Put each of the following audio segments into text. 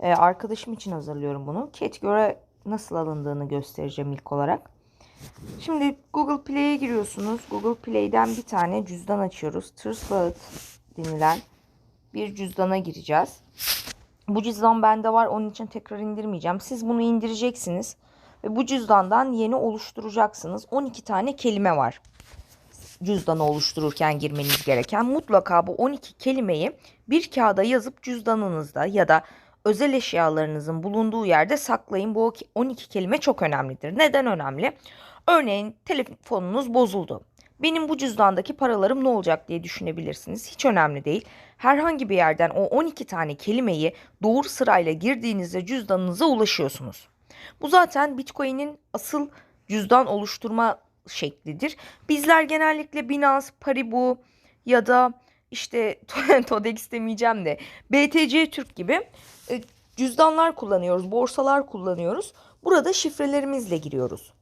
Ee, arkadaşım için hazırlıyorum bunu. Category'e nasıl alındığını göstereceğim ilk olarak. Şimdi Google Play'e giriyorsunuz. Google Play'den bir tane cüzdan açıyoruz. Wallet denilen bir cüzdana gireceğiz. Bu cüzdan bende var. Onun için tekrar indirmeyeceğim. Siz bunu indireceksiniz. Ve bu cüzdandan yeni oluşturacaksınız. 12 tane kelime var. Cüzdanı oluştururken girmeniz gereken. Mutlaka bu 12 kelimeyi bir kağıda yazıp cüzdanınızda ya da özel eşyalarınızın bulunduğu yerde saklayın. Bu 12 kelime çok önemlidir. Neden önemli? Örneğin telefonunuz bozuldu. Benim bu cüzdandaki paralarım ne olacak diye düşünebilirsiniz. Hiç önemli değil. Herhangi bir yerden o 12 tane kelimeyi doğru sırayla girdiğinizde cüzdanınıza ulaşıyorsunuz. Bu zaten Bitcoin'in asıl cüzdan oluşturma şeklidir. Bizler genellikle Binance, Paribu ya da işte Todex demeyeceğim de BTC Türk gibi e, cüzdanlar kullanıyoruz, borsalar kullanıyoruz. Burada şifrelerimizle giriyoruz.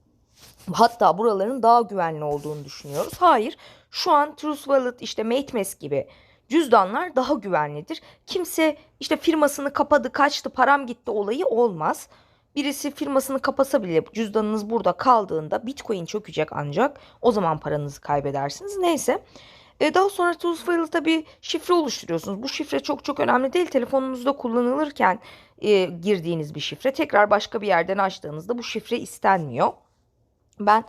Hatta buraların daha güvenli olduğunu düşünüyoruz. Hayır, şu an Trust Wallet işte MateMask gibi cüzdanlar daha güvenlidir. Kimse işte firmasını kapadı, kaçtı, param gitti olayı olmaz. Birisi firmasını kapasa bile cüzdanınız burada kaldığında Bitcoin çökecek ancak o zaman paranızı kaybedersiniz. Neyse. E daha sonra Tools bir şifre oluşturuyorsunuz. Bu şifre çok çok önemli değil. Telefonunuzda kullanılırken e, girdiğiniz bir şifre. Tekrar başka bir yerden açtığınızda bu şifre istenmiyor. Ben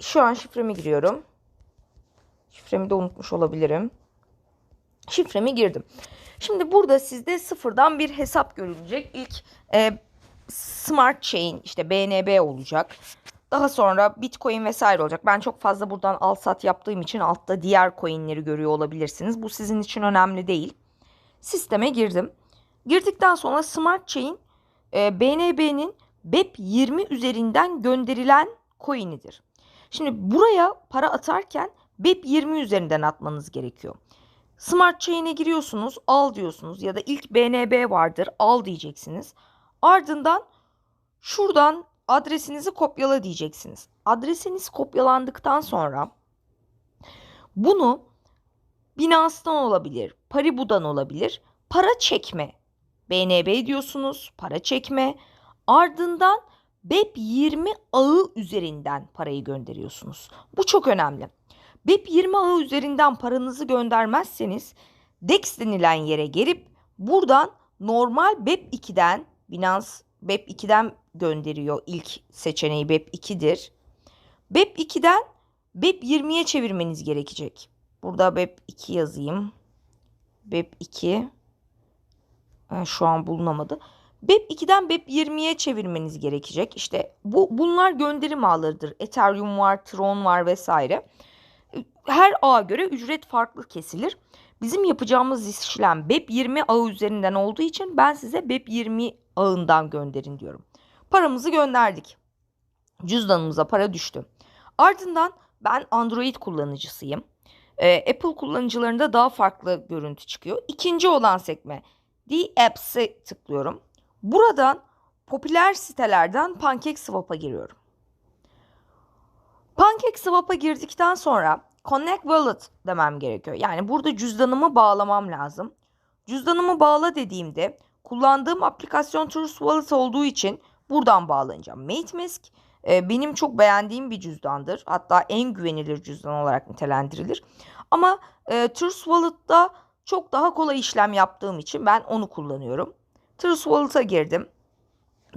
şu an şifremi giriyorum. Şifremi de unutmuş olabilirim. Şifremi girdim. Şimdi burada sizde sıfırdan bir hesap görülecek. İlk e, Smart Chain işte BNB olacak. Daha sonra Bitcoin vesaire olacak. Ben çok fazla buradan al sat yaptığım için altta diğer coinleri görüyor olabilirsiniz. Bu sizin için önemli değil. Sisteme girdim. Girdikten sonra Smart Chain e, BNB'nin BEP20 üzerinden gönderilen coin'idir. Şimdi buraya para atarken BEP20 üzerinden atmanız gerekiyor. Smart Chain'e giriyorsunuz, al diyorsunuz ya da ilk BNB vardır, al diyeceksiniz. Ardından şuradan adresinizi kopyala diyeceksiniz. Adresiniz kopyalandıktan sonra bunu Binance'dan olabilir, Paribu'dan olabilir. Para çekme. BNB diyorsunuz, para çekme. Ardından BEP20 ağı üzerinden parayı gönderiyorsunuz. Bu çok önemli. BEP20 ağı üzerinden paranızı göndermezseniz DEX denilen yere gelip buradan normal BEP2'den Binance BEP2'den gönderiyor. İlk seçeneği BEP2'dir. BEP2'den BEP20'ye çevirmeniz gerekecek. Burada BEP2 yazayım. BEP2 şu an bulunamadı. BEP2'den BEP20'ye çevirmeniz gerekecek. İşte bu bunlar gönderim ağlarıdır. Ethereum var, Tron var vesaire. Her ağa göre ücret farklı kesilir. Bizim yapacağımız işlem BEP20 ağı üzerinden olduğu için ben size BEP20 ağından gönderin diyorum. Paramızı gönderdik. Cüzdanımıza para düştü. Ardından ben Android kullanıcısıyım. Ee, Apple kullanıcılarında daha farklı görüntü çıkıyor. İkinci olan sekme The Apps'e tıklıyorum. Buradan popüler sitelerden PancakeSwap'a giriyorum. PancakeSwap'a girdikten sonra Connect Wallet demem gerekiyor. Yani burada cüzdanımı bağlamam lazım. Cüzdanımı bağla dediğimde kullandığım aplikasyon Trust Wallet olduğu için buradan bağlanacağım. MateMask e, benim çok beğendiğim bir cüzdandır. Hatta en güvenilir cüzdan olarak nitelendirilir. Ama e, Trust Wallet'ta çok daha kolay işlem yaptığım için ben onu kullanıyorum. Trust Wallet'a girdim.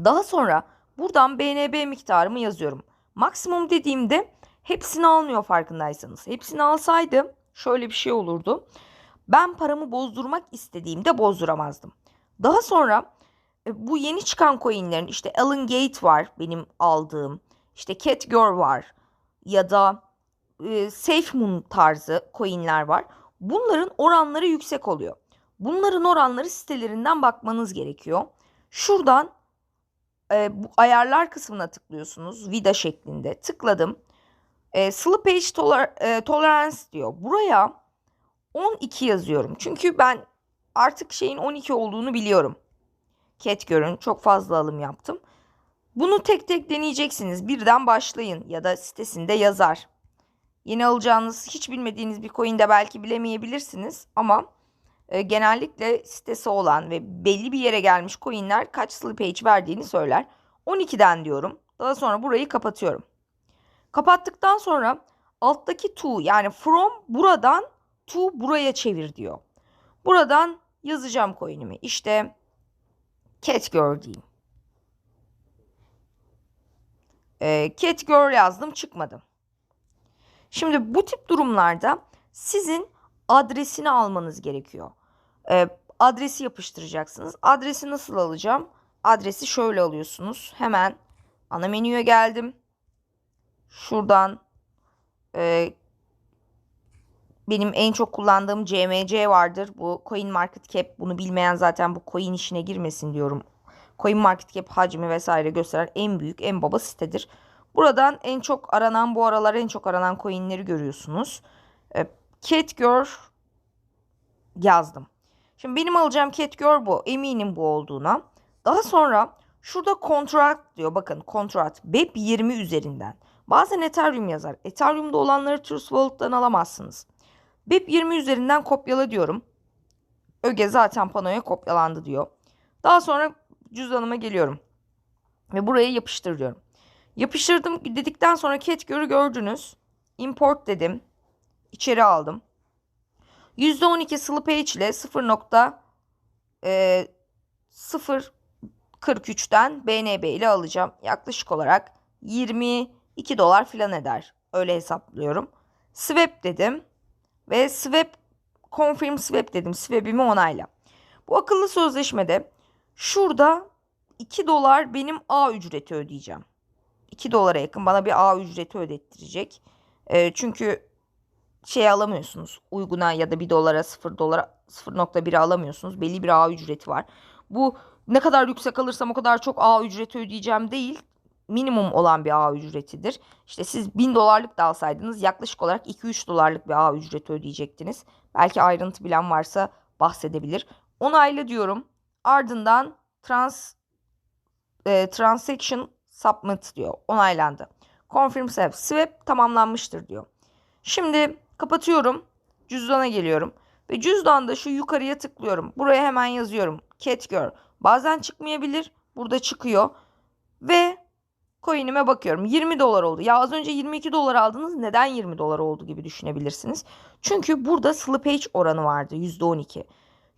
Daha sonra buradan BNB miktarımı yazıyorum. Maksimum dediğimde hepsini almıyor farkındaysanız. Hepsini alsaydım şöyle bir şey olurdu. Ben paramı bozdurmak istediğimde bozduramazdım. Daha sonra e, bu yeni çıkan coinlerin işte Alan Gate var benim aldığım. İşte Catgirl var ya da e, SafeMoon tarzı coinler var. Bunların oranları yüksek oluyor. Bunların oranları sitelerinden bakmanız gerekiyor. Şuradan e, bu ayarlar kısmına tıklıyorsunuz. Vida şeklinde. Tıkladım. E, slippage toler, e, tolerance diyor. Buraya 12 yazıyorum. Çünkü ben artık şeyin 12 olduğunu biliyorum. Catgirl'ün çok fazla alım yaptım. Bunu tek tek deneyeceksiniz. Birden başlayın ya da sitesinde yazar. Yeni alacağınız hiç bilmediğiniz bir coin'de belki bilemeyebilirsiniz ama e, genellikle sitesi olan ve belli bir yere gelmiş coinler kaç slippage verdiğini söyler. 12'den diyorum. Daha sonra burayı kapatıyorum. Kapattıktan sonra alttaki to yani from buradan to buraya çevir diyor. Buradan yazacağım coin'imi. İşte cat girl diyeyim. Ee, cat girl yazdım çıkmadı. Şimdi bu tip durumlarda sizin adresini almanız gerekiyor. Ee, adresi yapıştıracaksınız. Adresi nasıl alacağım? Adresi şöyle alıyorsunuz. Hemen ana menüye geldim. Şuradan e, benim en çok kullandığım CMC vardır. Bu Coin Market Cap. Bunu bilmeyen zaten bu coin işine girmesin diyorum. Coin Market Cap hacmi vesaire gösteren en büyük, en baba sitedir. Buradan en çok aranan bu aralar en çok aranan coinleri görüyorsunuz. E, Catgirl yazdım. Şimdi benim alacağım Catgirl bu. Eminim bu olduğuna. Daha sonra şurada contract diyor. Bakın contract. BEP 20 üzerinden. Bazen Ethereum yazar. Ethereum'da olanları Trust Wallet'tan alamazsınız. BEP 20 üzerinden kopyala diyorum. Öge zaten panoya kopyalandı diyor. Daha sonra cüzdanıma geliyorum. Ve buraya yapıştır diyorum. Yapıştırdım dedikten sonra Catgirl'ü gördünüz. Import dedim. İçeri aldım. %12 slippage ile 0.043'ten BNB ile alacağım. Yaklaşık olarak 22 dolar falan eder. Öyle hesaplıyorum. Swap dedim. Ve swap confirm swap dedim. Swap'imi onayla. Bu akıllı sözleşmede şurada 2 dolar benim A ücreti ödeyeceğim. 2 dolara yakın bana bir A ücreti ödettirecek. E, çünkü şey alamıyorsunuz. Uyguna ya da 1 dolara 0 dolara 0.1'e alamıyorsunuz. Belli bir A ücreti var. Bu ne kadar yüksek alırsam o kadar çok A ücreti ödeyeceğim değil. Minimum olan bir A ücretidir. İşte siz 1000 dolarlık da alsaydınız yaklaşık olarak 2-3 dolarlık bir A ücreti ödeyecektiniz. Belki ayrıntı bilen varsa bahsedebilir. Onayla diyorum. Ardından trans e, transaction submit diyor. Onaylandı. Confirm swap. Swap tamamlanmıştır diyor. Şimdi kapatıyorum. Cüzdana geliyorum. Ve cüzdanda şu yukarıya tıklıyorum. Buraya hemen yazıyorum. Catgirl. Bazen çıkmayabilir. Burada çıkıyor. Ve coin'ime bakıyorum. 20 dolar oldu. Ya az önce 22 dolar aldınız. Neden 20 dolar oldu gibi düşünebilirsiniz. Çünkü burada slippage oranı vardı. %12.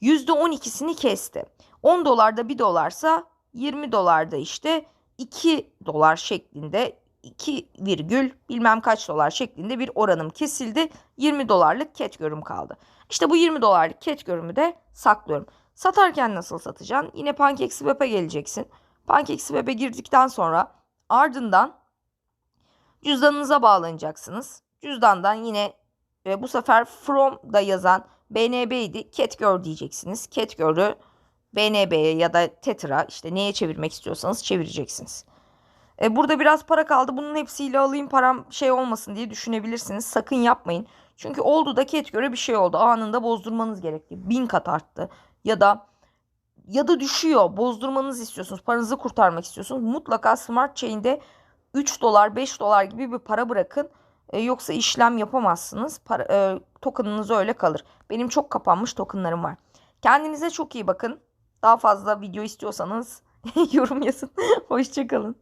%12'sini kesti. 10 dolarda 1 dolarsa 20 dolarda işte 2 dolar şeklinde 2 virgül bilmem kaç dolar şeklinde bir oranım kesildi. 20 dolarlık ket görüm kaldı. İşte bu 20 dolarlık ket görümü de saklıyorum. Satarken nasıl satacaksın? Yine PancakeSwap'e geleceksin. PancakeSwap'e girdikten sonra ardından cüzdanınıza bağlanacaksınız. Cüzdandan yine e, bu sefer from da yazan BNB idi. Catgirl diyeceksiniz. Catgirl'ü BNB'ye ya da Tetra işte neye çevirmek istiyorsanız çevireceksiniz. E, burada biraz para kaldı. Bunun hepsiyle alayım param şey olmasın diye düşünebilirsiniz. Sakın yapmayın. Çünkü oldu da ket göre bir şey oldu. Anında bozdurmanız gerekti. Bin kat arttı. Ya da ya da düşüyor. Bozdurmanızı istiyorsunuz. Paranızı kurtarmak istiyorsunuz. Mutlaka Smart Chain'de 3 dolar 5 dolar gibi bir para bırakın. E, yoksa işlem yapamazsınız. Para, e, tokenınız öyle kalır. Benim çok kapanmış tokenlarım var. Kendinize çok iyi bakın. Daha fazla video istiyorsanız yorum yazın. Hoşçakalın.